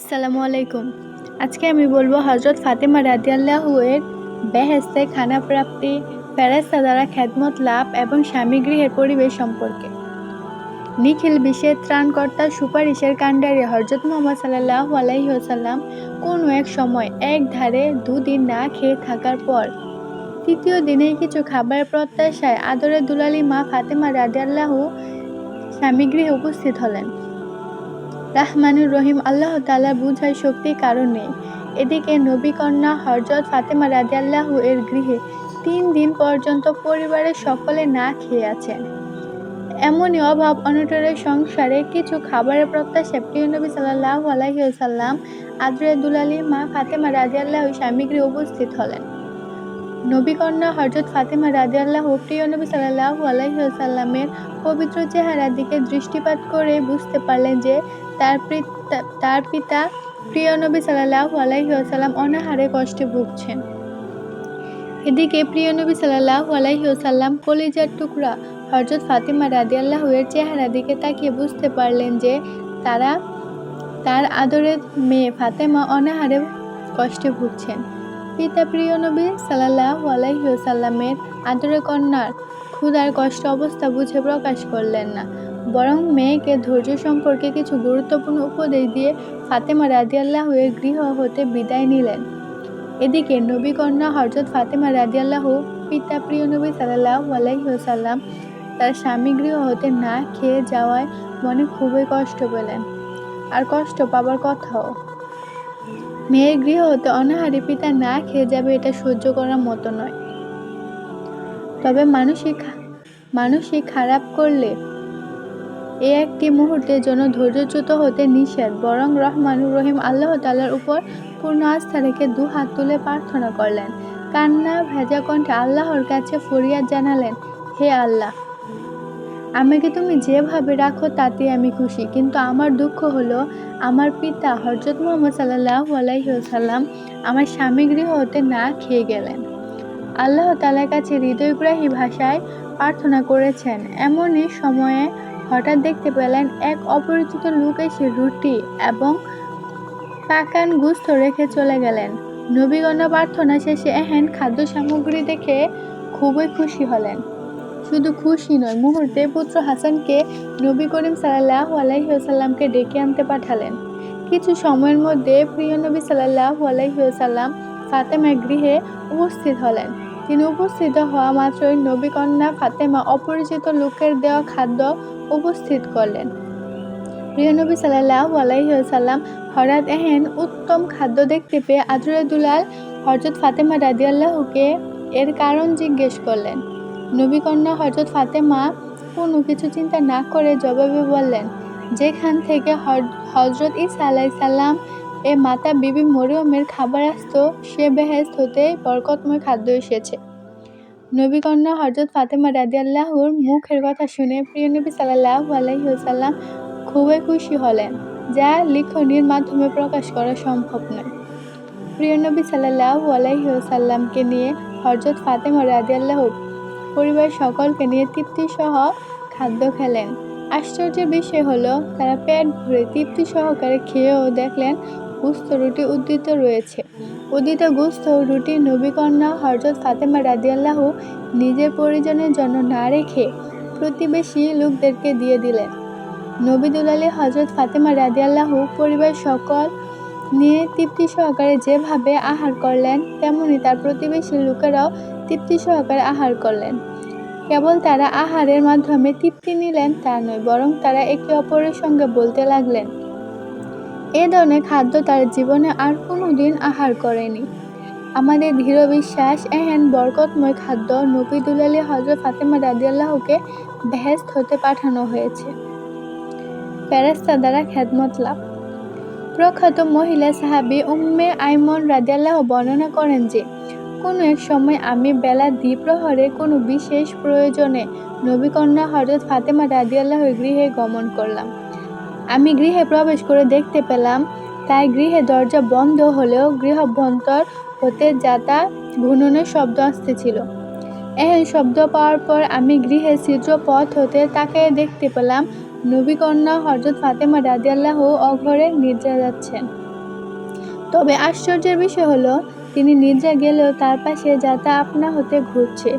আসসালামু আলাইকুম। আজকে আমি বলব হজরত ফাতেমা রাদিয়াল্লাহু এর বেহেস্তে খানা প্রাপ্তি ফেরেস্তা দ্বারা খ্যাতমত লাভ এবং স্বামী গৃহের পরিবেশ সম্পর্কে। নিখিল বিশ্বের ত্রাণকর্তা সুপারিশের কাণ্ডারে হজরত মোহাম্মদ সাল্লাহ আলাইসাল্লাম কোনো এক সময় এক ধারে দুদিন না খেয়ে থাকার পর তৃতীয় দিনে কিছু খাবারের প্রত্যাশায় আদরের দুলালী মা ফাতেমা রাদিয়াল্লাহু স্বামী গৃহে উপস্থিত হলেন। রাহমানুর রহিম আল্লাহ তালা বুঝার শক্তির কারণে এদিকে নবী কন্যা হরজত ফাতেমা রাদিয়াল্লাহু এর গৃহে তিন দিন পর্যন্ত পরিবারের সকলে না খেয়ে আছেন। এমনই অভাব অনটনের সংসারে কিছু খাবারের প্রত্যাশা প্রিয় নবী সাল্লাহ আলহিউসাল্লাম আদ্রে দুলালী মা ফাতেমা রাদিয়াল্লাহু স্বামী গৃহে উপস্থিত হলেন। নবী কন্যা হরজত ফাতেমা রাদিয়াল্লাহু প্রিয় নবী সাল্লাহু আলহিউসাল্লামের পবিত্র চেহারার দিকে দৃষ্টিপাত করে বুঝতে পারলেন যে তার পিতা তার পিতা প্রিয় নবী সাল্লাহু আলাইসাল্লাম অনাহারে কষ্টে ভুগছেন। এদিকে প্রিয় নবী সাল্লাহু আলাইসাল্লাম কলিজার টুকরা হজরত ফাতিমা রাদিয়াল্লাহু এর চেহারা দিকে তাকিয়ে বুঝতে পারলেন যে তারা, তার আদরের মেয়ে ফাতেমা অনাহারে কষ্টে ভুগছেন। পিতা প্রিয় নবী সাল্লাহু আলাইসাল্লামের আদরের কন্যার ক্ষুধার কষ্ট অবস্থা বুঝে প্রকাশ করলেন না। বরং মেয়েকে ধৈর্য সম্পর্কে কিছু গুরুত্বপূর্ণ উপদেশ দিয়ে ফাতেমা রাদিয়াল্লাহ এর গৃহ হতে বিদায় নিলেন। এদিকে নবী কন্যা হজরত ফাতেমা রাদিয়াল্লাহ পিতা প্রিয় নবী সাল্লাহ আলাইসাল্লাম তার স্বামী গৃহ হতে না খেয়ে যাওয়ায় মনে খুবই কষ্ট পেলেন। আর কষ্ট পাবার কথাও। মেয়ের গৃহ হতে অনাহারি পিতা না খেয়ে যাবে এটা সহ্য করার মতো নয়। তবে মানসিক মানসিক খারাপ করলে এ একটি মুহূর্তের জন্য ধৈর্যচ্যুত হতে নিষেধ, বরং রহমানুর রহিম আল্লাহ তালার উপর পূর্ণ আস্থা রেখে দু হাত তুলে প্রার্থনা করলেন। কান্না ভেজা কণ্ঠে আল্লাহর কাছে ফরিয়াদ জানালেন, হে আল্লাহ, আমাকে তুমি যেভাবে রাখো তাতে আমি খুশি। কিন্তু আমার দুঃখ হলো, আমার পিতা হজরত মোহাম্মদ সাল্লাহ আলাইসাল্লাম আমার স্বামী গৃহ হতে না খেয়ে গেলেন। আল্লাহ তালার কাছে হৃদয়গ্রাহী ভাষায় প্রার্থনা করেছেন, এমনই সময়ে হঠাৎ দেখতে পেলেন এক অপরিচিত লোক এসে রুটি এবং পাকান গুস্ত রেখে চলে গেলেন। নবীগণা প্রার্থনা শেষে এহেন খাদ্য সামগ্রী দেখে খুবই খুশি হলেন। শুধু খুশি নয়, মুহূর্তে পুত্র হাসানকে নবী করিম সাল্লাহ আলাইসাল্লামকে ডেকে আনতে পাঠালেন। কিছু সময়ের মধ্যে প্রিয় নবী সাল্লাহ আলাইসাল্লাম ফাতেমার গৃহে উপস্থিত হলেন। তিনি উপস্থিত হওয়া মাত্রই নবী কন্যা ফাতেমা অপরিচিত লোকের দেওয়া খাদ্য উপস্থিত করলেন। প্রিয় নবী সাল্লাহ আলাইসাল্লাম হঠাৎ এহেন উত্তম খাদ্য দেখতে পেয়ে আজরে দুলাল হজরত ফাতেমা রাদিয়াল্লাহকে এর কারণ জিজ্ঞেস করলেন। নবী কন্যা হজরত ফাতেমা কোনো কিছু চিন্তা না করে জবাবে বললেন, যেখান থেকে হজরত ইসা আলাইসাল্লাম এ মাতা বিবি মরিয়মের খাবার আসতো, সে বেহেস্ত হতে বরকতময় খাদ্য এসেছে। নবী কন্যা হজরত ফাতেমা রাদিয়াল্লাহুর মুখের কথা শুনে প্রিয় নবী সাল্লাহ আলাইসাল্লাম খুবই খুশি হলেন, যা লিখনির মাধ্যমে প্রকাশ করা সম্ভব নয়। প্রিয় নবী সাল্লাহ আলাইসাল্লামকে নিয়ে হজরত ফাতেমা রাদিয়াল্লাহ পরিবার সকলকে নিয়ে তৃপ্তিসহ খাদ্য খেলেন। আশ্চর্যের বিষয় হলো, তারা পেট ভরে তৃপ্তি সহকারে খেয়েও দেখলেন গুস্ত রুটি উদ্দিত রয়েছে। উদিত গুস্ত রুটি নবীকন্যা হরজত ফাতেমা রাদিয়াল্লাহু নিজের পরিজনের জন্য না রেখে প্রতিবেশী লোকদেরকে দিয়ে দিলেন। নবী আলী হজরত ফাতেমা রাদিয়াল্লাহু পরিবার সকল নিয়ে তৃপ্তি সহকারে যেভাবে আহার করলেন, তেমনি তার প্রতিবেশী লোকেরাও তৃপ্তি সহকারে আহার করলেন। কেবল তারা আহারের মাধ্যমে তৃপ্তি নিলেন তা নয়, বরং তারা একে অপরের সঙ্গে বলতে লাগলেন এ ধরনের খাদ্য তার জীবনে আর কোনো দিন আহার করেনি। আমাদের দৃঢ় বিশ্বাস, এহেন বরকতময় খাদ্য নবিদুল হজরত ফাতেমা রাদিয়াল্লাহকে বেহেস্ত হতে পাঠানো হয়েছে। ফেরাস্তা দ্বারা খ্যাতমত লাভ। প্রখ্যাত মহিলা সাহাবি উম্মে আইমন রাদিয়াল্লাহ বর্ণনা করেন যে, কোনো এক সময় আমি বেলা দ্বিপ্রহরে কোনো বিশেষ প্রয়োজনে নবীকন্যা হজরত ফাতেমা রাদিয়াল্লাহর গৃহে গমন করলাম। আমি গৃহে প্রবেশ করে দেখতে পেলাম, তাই গৃহে দরজা বন্ধ হলেও গৃহভ্যন্তর হতে যাতা ঘূর্ণনের শব্দ আসতেছিল এহেন শব্দ পাওয়ার পর আমি গৃহে ছিদ্র পথ হতে তাকে দেখতে পেলাম। নবীকন্যা হজরত ফাতেমা রাদিয়াল্লাহ অঘরে নির্জা যাচ্ছেন। তবে আশ্চর্যের বিষয় হলো, তিনি নিদ্রা গেলেও তার পাশে যাতা আপনা হতে ঘুরছে।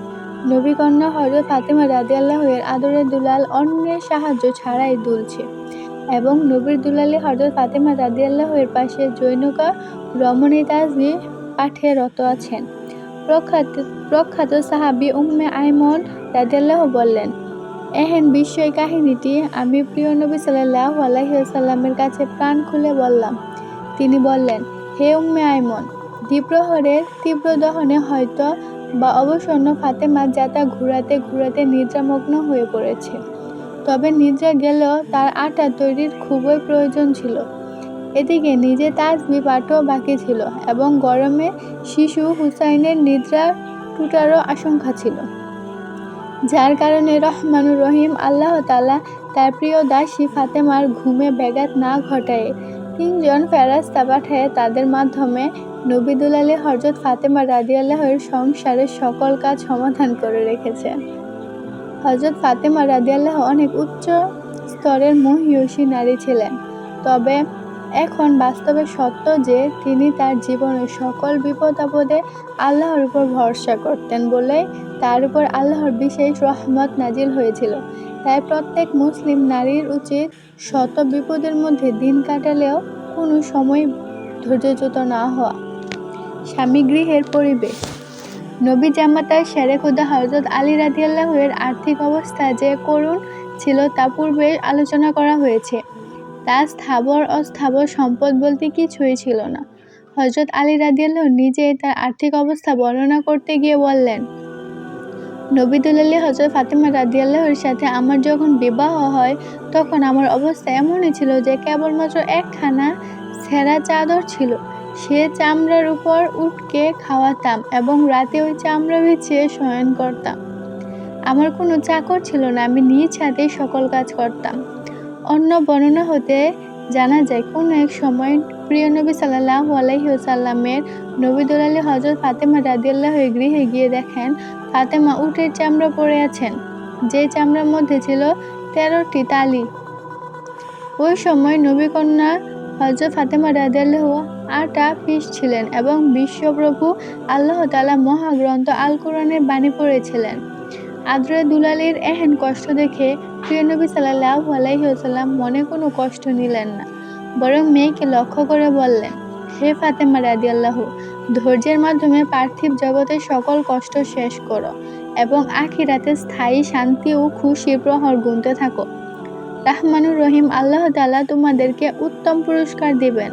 নবী কন্যা হজরত ফাতেমা রাদিয়াল্লাহু এর আদরের দুলাল অন্যের সাহায্য ছাড়াই দুলছে। এবং নবীর দুলালি হজরত ফাতেমা রাদিয়াল্লাহু এর পাশে জৈনকা রমণী তাজবি পাঠে রত আছেন। প্রখ্যাত প্রখ্যাত সাহাবী উম্মে আইমন রাদিয়াল্লাহু বললেন, এহেন বিস্ময় কাহিনীটি আমি প্রিয় নবী সাল্লাল্লাহু আলাইহি ওয়াসাল্লামের কাছে প্রাণ খুলে বললাম। তিনি বললেন, হে উম্মে আইমন, দ্বিপ্রহরের তীব্র দহনে হয়তো বা অবসন্ন ফাতেমা যাতা ঘুরাতে ঘুরাতে নিদ্রামগ্ন হয়ে পড়েছে। তবে নিদ্রা গেলেও তার আটা তৈরির খুবই প্রয়োজন ছিল। এদিকে নিজে তাজবি পাঠও বাকি ছিল এবং গরমে শিশু হুসাইনের নিদ্রা টুটারও আশঙ্কা ছিল। যার কারণে রহমানুর রহিম আল্লাহ তালা তার প্রিয় দাসী ফাতেমার ঘুমে ব্যাঘাত না ঘটায় তিনজন ফেরাস্তা পাঠায় তাদের মাধ্যমে নবিদুল আলী হজরত ফাতেমা রাদিয়াল্লাহের সংসারের সকল কাজ সমাধান করে রেখেছে হজরত ফাতেমা রাদিয়াল্লাহ অনেক উচ্চ স্তরের মহিয়সী নারী ছিলেন। তবে এখন বাস্তবে সত্য যে তিনি তার জীবনের সকল বিপদ আপদে আল্লাহর উপর ভরসা করতেন বলে তার উপর আল্লাহর বিশেষ রহমত নাজিল হয়েছিল। তাই প্রত্যেক মুসলিম নারীর উচিত শত বিপদের মধ্যে দিন কাটালেও কোনো সময় ধৈর্যচ্যুত না হওয়া। স্বামী গৃহের পরিবেশ। নবী জামাতার শেরে খুদা হজরত আলী রাদিয়াল্লাহের আর্থিক অবস্থা যে করুণ ছিল তা পূর্বে আলোচনা করা হয়েছে। তার স্থাবর, অস্থাবর সম্পদ বলতে কিছুই ছিল না। হজরত আলী রাদিয়াল্লাহ নিজে তার আর্থিক অবস্থা বর্ণনা করতে গিয়ে বললেন নবিদুল্লাহ হজরত ফাতেমা রাদিয়াল্লাহর সাথে আমার যখন বিবাহ হয়, তখন আমার অবস্থা এমনই ছিল যে কেবলমাত্র একখানা ছেঁড়া চাদর ছিল। সে চামড়ার উপর উঠকে খাওয়াতাম এবং রাতে ওই চামড়া বিছিয়ে শয়ন করতাম। আমার কোনো চাকর ছিল না, আমি নিজ হাতেই সকল কাজ করতাম। অন্য বর্ণনা হতে জানা যায়, কোন এক সময় প্রিয় নবী সাল্লাহ আলাইসাল্লামের নবীদুল আলী হজরত ফাতেমা রাদিয়াল্লাহ গৃহে গিয়ে দেখেন, ফাতেমা উটের চামড়া পরে আছেন। যে চামড়ার মধ্যে ছিল তেরোটি তালি। ওই সময় নবীকন্যা হজরত ফাতেমা রাদিয়াল্লাহ আটা পিস ছিলেন এবং বিশ্বপ্রভু আল্লাহ তালা মহাগ্রন্থ আল কোরআনের বাণী পড়েছিলেন। আদ্রে দুলালির এহেন কষ্ট দেখে প্রিয় নবী সাল্লাহ আলাইসাল্লাম মনে কোনো কষ্ট নিলেন না, বরং মেয়েকে লক্ষ্য করে বললেন, হে ফাতেমা রাদি আল্লাহ ধৈর্যের মাধ্যমে পার্থিব জগতের সকল কষ্ট শেষ করো এবং আখিরাতে স্থায়ী শান্তি ও খুশি প্রহর গুনতে থাকো। রাহমানুর রহিম আল্লাহ তালা তোমাদেরকে উত্তম পুরস্কার দিবেন।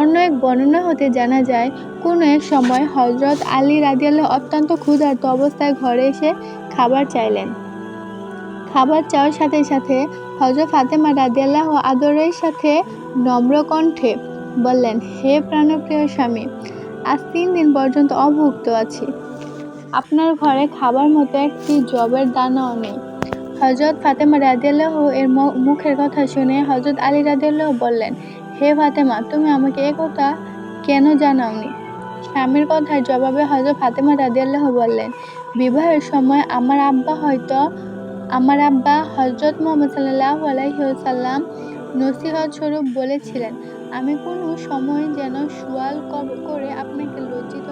অন্য এক বর্ণনা হতে জানা যায়, কোনো এক সময় হজরত আলী রাদিয়াল্লাহ অত্যন্ত ক্ষুধার্ত অবস্থায় ঘরে এসে খাবার চাইলেন। খাবার চাওয়ার সাথে সাথে হজরত ফাতেমা রাদিয়াল্লাহ আদরের সাথে নম্র কণ্ঠে বললেন, হে প্রাণপ্রিয় স্বামী, আজ তিন দিন পর্যন্ত অভুক্ত আছি। আপনার ঘরে খাবার মতো একটি জবের দানাও নেই। হজরত ফাতেমা রাদিয়াল্লাহ এর মুখের কথা শুনে হজরত আলী রাদিয়াল্লাহ বললেন, হে ফাতেমা, তুমি আমাকে এ কথা কেন জানাওনি? স্বামীর কথার জবাবে হজরত ফাতেমা রাদিয়াল্লাহ বললেন, বিবাহের সময় আমার আব্বা হয়তো, আমার আব্বা হজরত মোহাম্মদ সাল্লাহ আলাইসাল্লাম নসিহত স্বরূপ বলেছিলেন। আমি কোনো সময় যেন সুয়াল করে আপনাকে লজ্জিত